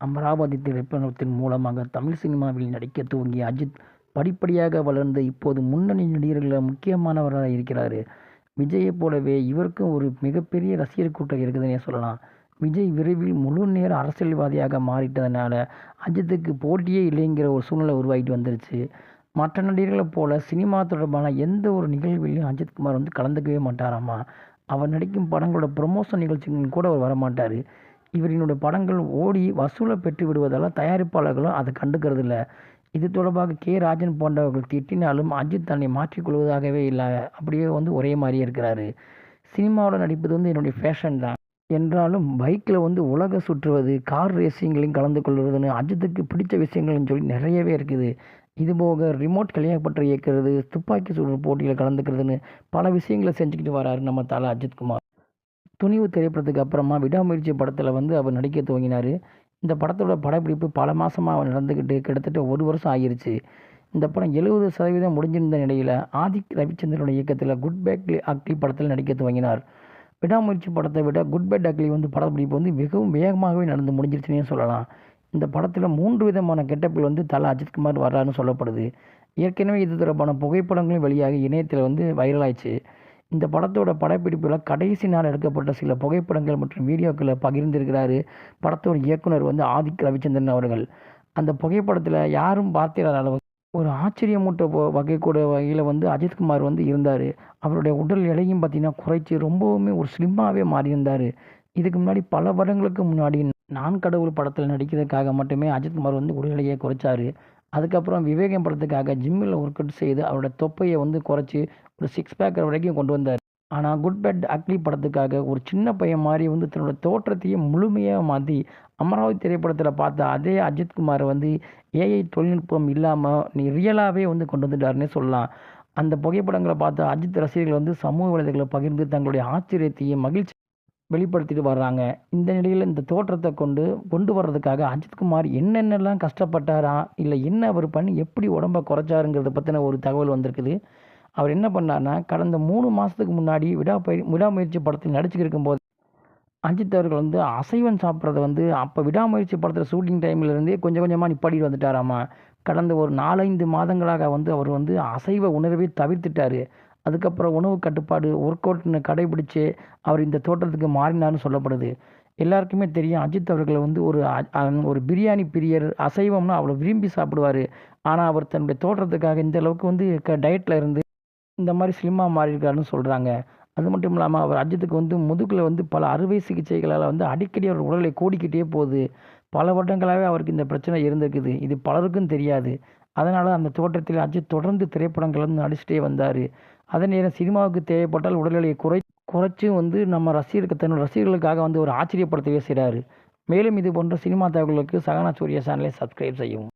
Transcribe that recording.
அமராவதி திரைப்படத்தின் மூலமாக தமிழ் சினிமாவில் நடிக்க துவங்கிய அஜித் படிப்படியாக வளர்ந்து இப்போது முன்னணி நடிகர்களில் முக்கியமானவராக இருக்கிறார். விஜயை போலவே இவருக்கும் ஒரு மிகப்பெரிய ரசிகர் கூட்டம் இருக்குதுன்னே சொல்லலாம். விஜய் விரைவில் முழு நேர அரசியல்வாதியாக மாறிட்டதுனால அஜித்துக்கு போட்டியே இல்லைங்கிற ஒரு சூழ்நிலை உருவாகிட்டு வந்துருச்சு. மற்ற நடிகர்களைப் போல சினிமா தொடர்பான எந்த ஒரு நிகழ்விலையும் அஜித்குமார் வந்து கலந்துக்கவே மாட்டாராமா? அவர் நடிக்கும் படங்களோட ப்ரொமோஷன் நிகழ்ச்சிகளும் கூட அவர் வரமாட்டார். இவரினுடைய படங்கள் ஓடி வசூலை பெற்று விடுவதால் தயாரிப்பாளர்களும் அதை கண்டுக்கிறது இல்லை இது தொடர்பாக கே. ராஜன் போன்றவர்கள் திட்டினாலும் அஜித் தன்னை மாற்றிக்கொள்வதாகவே இல்லை. அப்படியே வந்து ஒரே மாதிரியே இருக்கிறாரு. சினிமாவில் நடிப்பது வந்து என்னுடைய ஃபேஷன் தான். என்றாலும் பைக்கில் வந்து உலக சுற்றுவது கார் ரேசிங்லையும் கலந்து கொள்வதுன்னு அஜித்துக்கு பிடித்த விஷயங்கள்னு சொல்லி நிறையவே இருக்குது. இதுபோக ரிமோட் கையப்பற்ற இயக்கிறது துப்பாக்கி சுடுற போட்டியில் கலந்துக்கிறதுன்னு பல விஷயங்களை செஞ்சுக்கிட்டு வராரு நம்ம தலை அஜித்குமார் துணிவு திரைப்படத்துக்கு அப்புறமா விடாமுயற்சி படத்தில் வந்து அவர் நடிக்க துவங்கினார். இந்த படத்தோட படப்பிடிப்பு பல மாதமாக நடந்துக்கிட்டு கிட்டத்தட்ட ஒரு வருஷம் ஆகிருச்சு இந்த படம் எழுபது சதவீதம் முடிஞ்சிருந்த நிலையில் ஆதிக் ரவிச்சந்திரனோட இயக்கத்தில் குட் பேக் அக்லி படத்தில் நடிக்க துவங்கினார். விடாமுயற்சி படத்தை விட குட் பேட் அக்லி வந்து படப்பிடிப்பு வந்து மிகவும் வேகமாகவே நடந்து முடிஞ்சிருச்சுன்னே சொல்லலாம். இந்த படத்தில் மூன்று விதமான கெட்டப்பில் வந்து தலை அஜித்குமார் வர்றாருன்னு சொல்லப்படுது. ஏற்கனவே இது தொடர்பான புகைப்படங்களும் வெளியாகி இணையத்தில் வந்து வைரலாயிடுச்சு இந்த படத்தோட படப்பிடிப்பில் கடைசி நாள் எடுக்கப்பட்ட சில புகைப்படங்கள் மற்றும் வீடியோக்களை பகிர்ந்திருக்கிறாரு படத்தோட இயக்குனர் வந்து ஆதிக் ரவிச்சந்திரன் அவர்கள். அந்த புகைப்படத்தில் யாரும் பார்த்திராத அளவு. ஒரு ஆச்சரியமூட்ட வகை கூட வகையில் வந்து அஜித்குமார் வந்து இருந்தார். அவருடைய உடல் எடையும் பார்த்திங்கன்னா குறைச்சி ரொம்பவுமே ஒரு ஸ்லிம்மாகவே மாறியிருந்தார். இதுக்கு முன்னாடி பல வருடங்களுக்கு முன்னாடி நான் கடவுள் படத்தில் நடிக்கிறதுக்காக மட்டுமே அஜித்குமார் வந்து உடல் எடையை குறைச்சார். அதுக்கப்புறம் விவேகம் படத்துக்காக ஜிம்மில் ஒர்க் அவுட் செய்து அவரோட தொப்பையை வந்து குறைச்சி ஒரு சிக்ஸ் பேக்கர் வரைக்கும் கொண்டு வந்தார். ஆனால் குட் பேட் அக்லி படத்துக்காக ஒரு சின்ன பையன் மாதிரி வந்து தன்னோட தோற்றத்தையே முழுமையாக மாற்றி அமராவதி திரைப்படத்தில் பார்த்த அதே அஜித்குமார் வந்து ஏஐ தொழில்நுட்பம் இல்லாமல் நீ ரியலாகவே வந்து கொண்டு வந்துட்டாருன்னே சொல்லலாம். அந்த புகைப்படங்களை பார்த்து அஜித் ரசிகர்கள் வந்து சமூக வலைதளங்களை பகிர்ந்து தங்களுடைய ஆச்சரியத்தையும் மகிழ்ச்சி வெளிப்படுத்திட்டு வர்றாங்க. இந்த நிலையில் இந்த தோற்றத்தை கொண்டு கொண்டு வர்றதுக்காக அஜித்குமார் என்னென்னலாம் கஷ்டப்பட்டாரா இல்லை என்ன அவர் பண்ணி எப்படி உடம்பை குறைச்சாருங்கிறத பற்றின ஒரு தகவல் வந்திருக்குது. அவர் என்ன பண்ணார்னா கடந்த மூணு மாதத்துக்கு முன்னாடி விடாப்பய விடாமுயற்சி படத்தில் நடிச்சுக்கிருக்கும் போது அஜித் அவர்கள் வந்து அசைவம் சாப்பிட்றத வந்து அப்போ விடாமுயற்சி படத்தில் ஷூட்டிங் டைம்லேருந்தே கொஞ்சம் கொஞ்சமாக நிப்பாடி வந்துட்டாராமா. கடந்த ஒரு நாலஞ்சு மாதங்களாக வந்து அவர் வந்து அசைவ உணர்வை தவிர்த்துட்டார். அதுக்கப்புறம் உணவு கட்டுப்பாடு ஒர்க் அவுட்னு கடைபிடிச்சு அவர் இந்த தோற்றத்துக்கு மாறினார்னு சொல்லப்படுது. எல்லாருக்குமே தெரியும் அஜித் அவர்கள் வந்து ஒரு ஒரு பிரியாணி பிரியர் அசைவம்னா அவ்வளோ விரும்பி சாப்பிடுவார். ஆனால் அவர் தன்னுடைய தோற்றத்துக்காக இந்த அளவுக்கு வந்து க டயட்டில் இருந்து இந்த மாதிரி ஸ்லிம்மாக மாறியிருக்காருன்னு சொல்கிறாங்க அது மட்டும் இல்லாமல் அவர் அஜித்துக்கு வந்து முதுகில் வந்து பல அறுவை சிகிச்சைகளால் வந்து அடிக்கடி அவர் உடலை கூடிக்கிட்டே போகுது. பல வருடங்களாகவே அவருக்கு இந்த பிரச்சனை இருந்திருக்குது. இது பலருக்கும் தெரியாது. அதனால் அந்த தோற்றத்தில் அஜித் தொடர்ந்து திரைப்படங்கள் வந்து நடிச்சுட்டே வந்தார். அதே நேரம் சினிமாவுக்கு தேவைப்பட்டால் உடல் எடையை குறை குறைச்சும் வந்து நம்ம ரசிகருக்கு தன்னோட ரசிகர்களுக்காக வந்து ஒரு ஆச்சரியப்படுத்தவே செய்கிறாரு மேலும் இது போன்ற சினிமா தகவல்களுக்கு சகனா சூரிய சேனலை சப்ஸ்கிரைப் செய்யவும்.